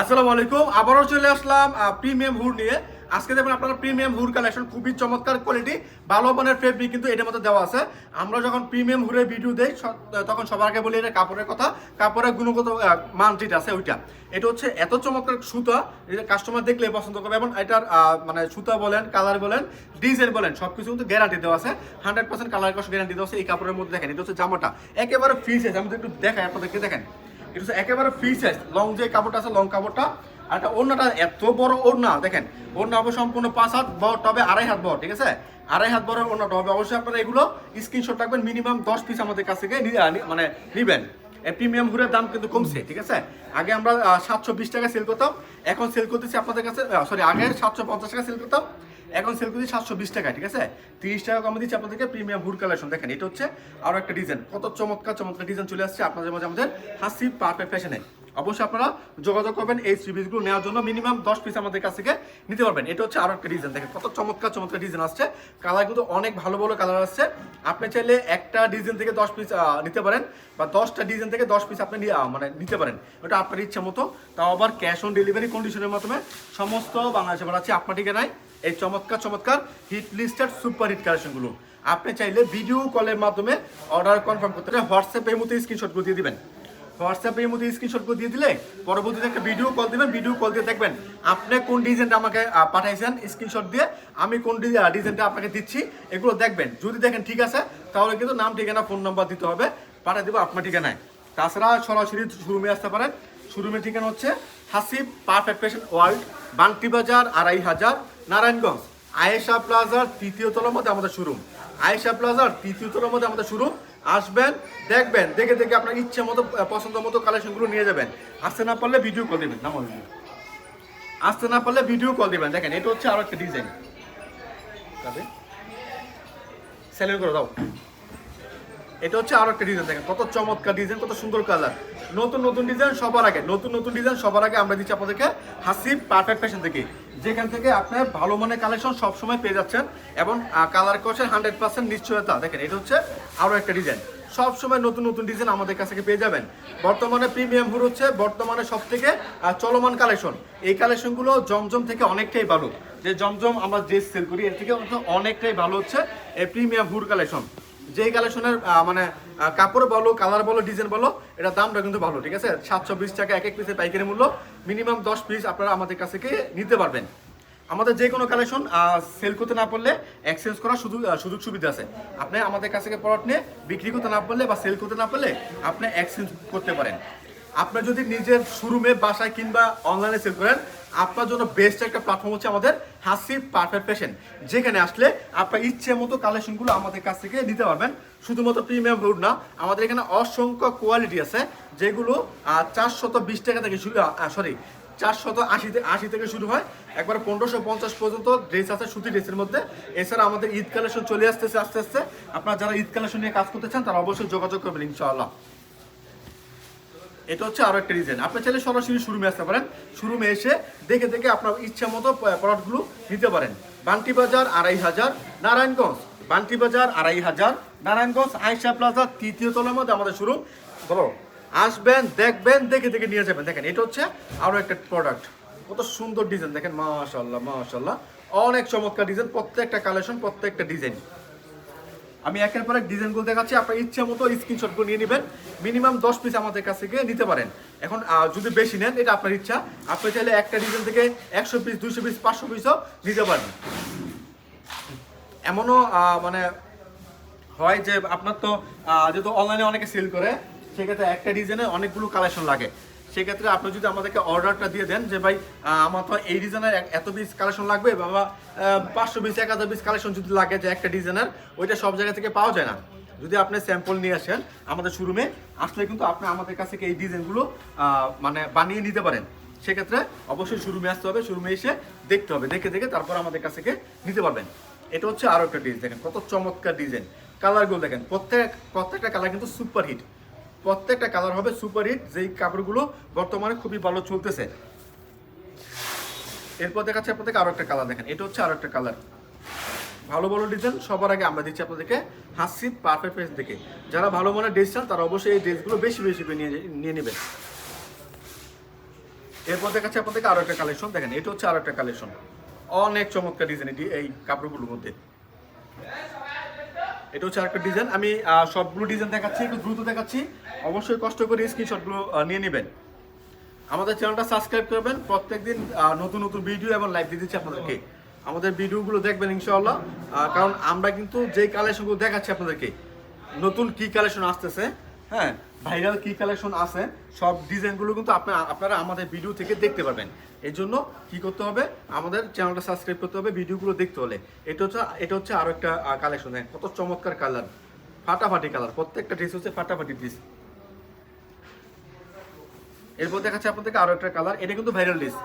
আসসালামু আলাইকুম, আবারও চলে আসলাম প্রিমিয়াম হুড নিয়ে। আজকে দেখবেন আপনারা প্রিমিয়াম হুড কালেকশন খুবই চমৎকার কোয়ালিটি ভালো মানের ফেব্রিক কিন্তু এটার মধ্যে দেওয়া আছে। আমরা যখন প্রিমিয়াম হুডের ভিডিও দেই তখন সবার আগে বলি এটা কাপড়ের কথা। কাপড়ের গুণগত মান যেটা আছে ওইটা। এটা হচ্ছে এত চমৎকার সুতা এটা কাস্টমার দেখলে পছন্দ করবে, এবং এটার মানে সুতা বলেন কালার বলেন ডিজাইন বলেন সব কিছু কিন্তু গ্যারান্টি দেওয়া আছে। হান্ড্রেড পার্সেন্ট কালার কষ্ট গ্যারান্টি দেওয়া আছে এই কাপড়ের মধ্যে দেখেন, এটা হচ্ছে জামাটা। একেবারে ফ্রি সাইজ আমি একটু দেখাই, আপনাদেরকে দেখেন। এটা হচ্ছে একেবারে ফ্রি সাইজ লং যে কাপড়টা আছে লং কাপড়টা। আর একটা ওড়নাটা এত বড় ওড়না, দেখেন। ওড়না হবে সম্পূর্ণ পাঁচ হাত বড়, তবে আড়াই হাত বড়, ঠিক আছে? আড়াই হাত বড় ওড়নাটা হবে। অবশ্যই আপনারা এগুলো স্ক্রিনশট রাখবেন মিনিমাম দশ পিস আমাদের কাছ থেকে মানে নিবেন। প্রিমিয়াম হুরের দাম কিন্তু কমছে, ঠিক আছে? আগে আমরা সাতশো বিশ টাকা সেল করতাম, এখন সেল করতেছি আপনাদের কাছে সরি আগে সাতশো পঞ্চাশ টাকা সেল করতাম। এখন সেল করছি সাতশো বিশ টাকা ঠিক আছে? তিরিশ টাকা কমে দিচ্ছি আপনাদেরকে প্রিমিয়াম হুড কালেকশন দেখেন, এটা হচ্ছে আরও একটা ডিজাইন কত চমৎকার চমৎকার ডিজাইন চলে আসছে। আপনাদের মাঝে আমাদের হাসি পারফেক্ট ফ্যাশনে অবশ্যই আপনারা যোগাযোগ করবেন এই সিরিজগুলো নেওয়ার জন্য মিনিমাম দশ পিস আমাদের কাছ থেকে নিতে পারবেন। এটা হচ্ছে আরও একটা ডিজাইন দেখেন কত চমৎকার চমৎকার ডিজাইন আসছে। কালার কিন্তু অনেক ভালো ভালো কালার আসছে। আপনি চাইলে একটা ডিজাইন থেকে দশ পিস নিতে পারেন বা দশটা ডিজাইন থেকে দশ পিস আপনি মানে নিতে পারেন। ওটা আপনার ইচ্ছা মতো। তাও আবার ক্যাশ অন ডেলিভারি কন্ডিশনের মাধ্যমে সমস্ত বাংলাদেশে বাড়াচ্ছি আপনার ঠিকানায় এই চমৎকার চমৎকার হিট লিস্টেড সুপার হিট কালেকশনগুলো আপনি চাইলে ভিডিও কলের মাধ্যমে অর্ডার কনফার্ম করতে হলে হোয়াটসঅ্যাপের মধ্যে স্ক্রিনশটগুলো দিয়ে দিবেন। হোয়াটসঅ্যাপের মধ্যে স্ক্রিনশটগুলো দিয়ে দিলে পরবর্তীতে একটা ভিডিও কল দিবেন ভিডিও কল দিয়ে দেখবেন আপনি কোন ডিজাইনটা আমাকে পাঠাইছেন স্ক্রিনশট দিয়ে আমি কোন ডিজাইনটা আপনাকে দিচ্ছি, এগুলো দেখবেন। যদি দেখেন ঠিক আছে, তাহলে কিন্তু নাম, ঠিকানা ফোন নাম্বার দিতে হবে, পাঠিয়ে দেবো আপনার ঠিকানায়। তাছাড়া সরাসরি শোরুমে আসতে পারেন। শোরুমের ঠিকানা হচ্ছে Hasib perfect fashion world Banti Bazar, আড়াই হাজার, নারায়ণগঞ্জ। আয়েশা প্লাজার তৃতীয় তলার মধ্যে আমাদের শোরুম আয়েশা প্লাজার তৃতীয় তলার মধ্যে আমাদের শোরুম আসবেন, দেখবেন, দেখে দেখে আপনার ইচ্ছে মতো পছন্দ মতো কালেকশনগুলো নিয়ে যাবেন। আসতে না পারলে ভিডিও কল দেবেন, নাম আসতে না পারলে ভিডিও কল দিবেন। দেখেন, এটা হচ্ছে আরও একটা ডিজাইন সেলেন করে দাও। এটা হচ্ছে আরও একটা ডিজাইন দেখেন, কত চমৎকার ডিজাইন কত সুন্দর কালার নতুন নতুন ডিজাইন সবার আগে, নতুন নতুন ডিজাইন সবার আগে আমরা দিচ্ছি আপনাদেরকে হাসিব পারফেক্ট ফ্যাশন থেকে। যেখান থেকে আপনার ভালো মানের কালেকশন সবসময় পেয়ে যাচ্ছেন এবং কালার করছেন হান্ড্রেড পার্সেন্ট নিশ্চয়তা। দেখেন, এটা হচ্ছে আরও একটা ডিজাইন সব সময় নতুন নতুন ডিজাইন আমাদের কাছ থেকে পেয়ে যাবেন। বর্তমানে প্রিমিয়াম হুড হচ্ছে বর্তমানে সব থেকে চলমান কালেকশন এই কালেকশনগুলো জমজম থেকে অনেকটাই ভালো। যে জমজম আমরা ড্রেস সেল করি, এর থেকে অনেকটাই ভালো হচ্ছে এই প্রিমিয়াম হুড কালেকশন যেই কালেকশনের মানে কাপড় বলো কালার বলো ডিজাইন বলো এটা দামটা কিন্তু ভালো, ঠিক আছে? সাতশো বিশ টাকা এক এক পিসের পাইকারি মূল্য মিনিমাম দশ পিস আপনারা আমাদের কাছ থেকে নিতে পারবেন। আমাদের যে কোনো কালেকশন সেল করতে না পারলে এক্সচেঞ্জ করার সুযোগ সুযোগ সুবিধা আছে। আপনি আমাদের কাছ থেকে প্রোডাক্ট নিয়ে বিক্রি করতে না পারলে বা সেল করতে না পারলে আপনি এক্সচেঞ্জ করতে পারেন। আপনার যদি নিজের শোরুমে বাসায় কিংবা অনলাইনে সেল করেন, আপনার জন্য বেস্ট একটা প্ল্যাটফর্ম হচ্ছে আমাদের হাসি পারফেক্ট ফ্যাশন যেখানে আসলে আপনার ইচ্ছে মতো কালেকশনগুলো আমাদের কাছ থেকে নিতে পারবেন। শুধুমাত্র প্রিমিয়াম রুট না, আমাদের এখানে অসংখ্য কোয়ালিটি আছে, যেগুলো চারশত বিশ টাকা থেকে শুরু সরি চারশত আশি আশি থেকে শুরু হয়। একবার পনেরোশো পঞ্চাশ পর্যন্ত ড্রেস আছে, সুতি ড্রেসের মধ্যে। এছাড়া আমাদের ঈদ কালেকশন চলে আসতেছে, আস্তে আস্তে। আপনারা যারা ঈদ কালেকশন নিয়ে কাজ করতে চান, তারা অবশ্যই যোগাযোগ করবেন, ইনশাআল্লাহ। এটা হচ্ছে আরও একটা ডিজাইন আপনি চাইলে সরাসরি শোরুমে আসতে পারেন। শোরুমে এসে দেখে দেখে আপনার ইচ্ছা মতো প্রোডাক্টগুলো নিতে পারেন। বান্টি বাজার আড়াই হাজার, নারায়ণগঞ্জ। বান্টি বাজার আড়াই হাজার, নারায়ণগঞ্জ আয়সা প্লাজা, তৃতীয় তলের মধ্যে আমাদের শোরুম বলো, আসবেন, দেখবেন, দেখে দেখে নিয়ে যাবেন। দেখেন, এটা হচ্ছে আরও একটা প্রোডাক্ট কত সুন্দর ডিজাইন দেখেন মাশাল্লাহ মাশাল্লাহ অনেক চমৎকার ডিজাইন প্রত্যেকটা কালেকশন প্রত্যেকটা ডিজাইন আমি একের পর এক ডিজাইনগুলো দেখাচ্ছি, আপনার ইচ্ছে মতো স্ক্রিনশটগুলো নিয়ে নেবেন। মিনিমাম দশ পিস আমাদের কাছ থেকে নিতে পারেন। এখন যদি বেশি নেন, এটা আপনার ইচ্ছা। আপনি চাইলে একটা ডিজাইন থেকে একশো পিস দুইশো পিস পাঁচশো পিসও নিতে পারেন। এমনও মানে হয় যে আপনার তো যেহেতু অনলাইনে অনেকে সেল করে, সেক্ষেত্রে একটা ডিজাইনে অনেকগুলো কালেকশন লাগে। সেক্ষেত্রে আপনি যদি আমাদেরকে অর্ডারটা দিয়ে দেন যে ভাই আমার তো এই ডিজাইনের এত পিস কালেকশন লাগবে, বা পাঁচশো পিস এক হাজার পিস কালেকশন যদি লাগে যে একটা ডিজাইনের ওইটা সব জায়গা থেকে পাওয়া যায় না। যদি আপনি স্যাম্পল নিয়ে আসেন আমাদের শোরুমে আসলে কিন্তু আপনি আমাদের কাছ থেকে এই ডিজাইনগুলো মানে বানিয়ে নিতে পারেন। সেক্ষেত্রে অবশ্যই শোরুমে আসতে হবে শোরুমে এসে দেখতে হবে। দেখে দেখে তারপর আমাদের কাছ থেকে নিতে পারবেন। এটা হচ্ছে আরও একটা ডিজাইন দেখেন কত চমৎকার ডিজাইন কালারগুলো দেখেন, প্রত্যেক, প্রত্যেকটা কালার কিন্তু সুপার হিট প্রত্যেকটা কালার হবে সুপার হিট, যেই কাপড়গুলো বর্তমানে খুবই ভালো চলতেছে। এরপর দেখাচ্ছি আপনাদেরকে আরও একটা কালার দেখেন, এটা হচ্ছে আরও একটা কালার। ভালো ভালো ডিজাইন সবার আগে আমরা দিচ্ছি আপনাদেরকে হাসি পারফেক্ট ফেস দেখে। যারা ভালো মানের ড্রেস চান, তারা অবশ্যই এই ড্রেসগুলো বেশি বেশি নিয়ে নিয়ে নেবেন। এরপর দেখাচ্ছি আপনাদেরকে আরও একটা কালেকশন দেখেন, এটা হচ্ছে আরও একটা কালেকশন অনেক চমৎকার ডিজাইন এই কাপড়গুলোর মধ্যে। এটা হচ্ছে আরেকটা ডিজাইন আমি সবগুলো ডিজাইন দেখাচ্ছি, একটু দ্রুত দেখাচ্ছি। অবশ্যই কষ্ট করে স্ক্রিনশটগুলো নিয়ে নেবেন। আমাদের চ্যানেলটা সাবস্ক্রাইব করবেন। প্রত্যেকদিন নতুন নতুন ভিডিও এবং লাইভ দিয়ে দিচ্ছি আপনাদেরকে। আমাদের ভিডিওগুলো দেখবেন ইনশাআল্লাহ। কারণ আমরা কিন্তু যেই কালেকশনগুলো দেখাচ্ছি আপনাদেরকে, নতুন কি কালেকশন আসতেছে হ্যাঁ ভাইরাল কি কালেকশন আছে, সব ডিজাইনগুলো কিন্তু আপনারা আপনারা আমাদের ভিডিও থেকে দেখতে পাবেন এর জন্য কি করতে হবে? আমাদের চ্যানেলটা সাবস্ক্রাইব করতে হবে ভিডিওগুলো দেখতে হলে। এটা হচ্ছে এটা হচ্ছে আরও একটা কালেকশন কত চমৎকার কালার ফাটাফাটি কালার প্রত্যেকটা ড্রেস হচ্ছে ফাটাফাটি ড্রেস এরপর দেখাচ্ছে আপনাদেরকে আরও একটা কালার এটা কিন্তু ভাইরাল ডিস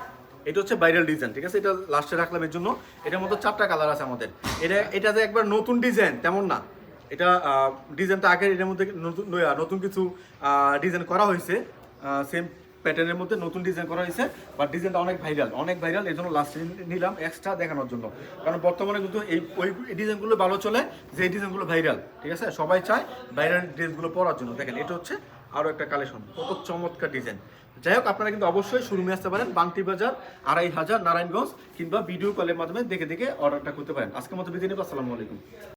এটা হচ্ছে ভাইরাল ডিজাইন ঠিক আছে? এটা লাস্টে রাখলাম এর জন্য। এটার মধ্যে চারটা কালার আছে আমাদের। এটা এটা যে একবার নতুন ডিজাইন তেমন না। এটা ডিজাইনটা আগে এটার মধ্যে নতুন কিছু ডিজাইন করা হয়েছে। সেম প্যাটার্নের মধ্যে নতুন ডিজাইন করা হয়েছে বাট ডিজাইনটা অনেক ভাইরাল অনেক ভাইরাল এই জন্য লাস্টে নিলাম এক্সট্রা দেখানোর জন্য। কারণ বর্তমানে কিন্তু এই, ওই ডিজাইনগুলো ভালো চলে, যে ডিজাইনগুলো ভাইরাল ঠিক আছে? সবাই চায় ভাইরাল ড্রেসগুলো পরার জন্য। দেখেন, এটা হচ্ছে আরও একটা কালেকশন কত চমৎকার ডিজাইন যাই হোক, আপনারা কিন্তু অবশ্যই শোরুমে আসতে পারেন বাংটি বাজার, আড়াই হাজার, নারায়ণগঞ্জ, কিংবা ভিডিও কলের মাধ্যমে দেখে দেখে অর্ডারটা করতে পারেন। আজকের মতো বিদায় নেব, আসসালামু আলাইকুম।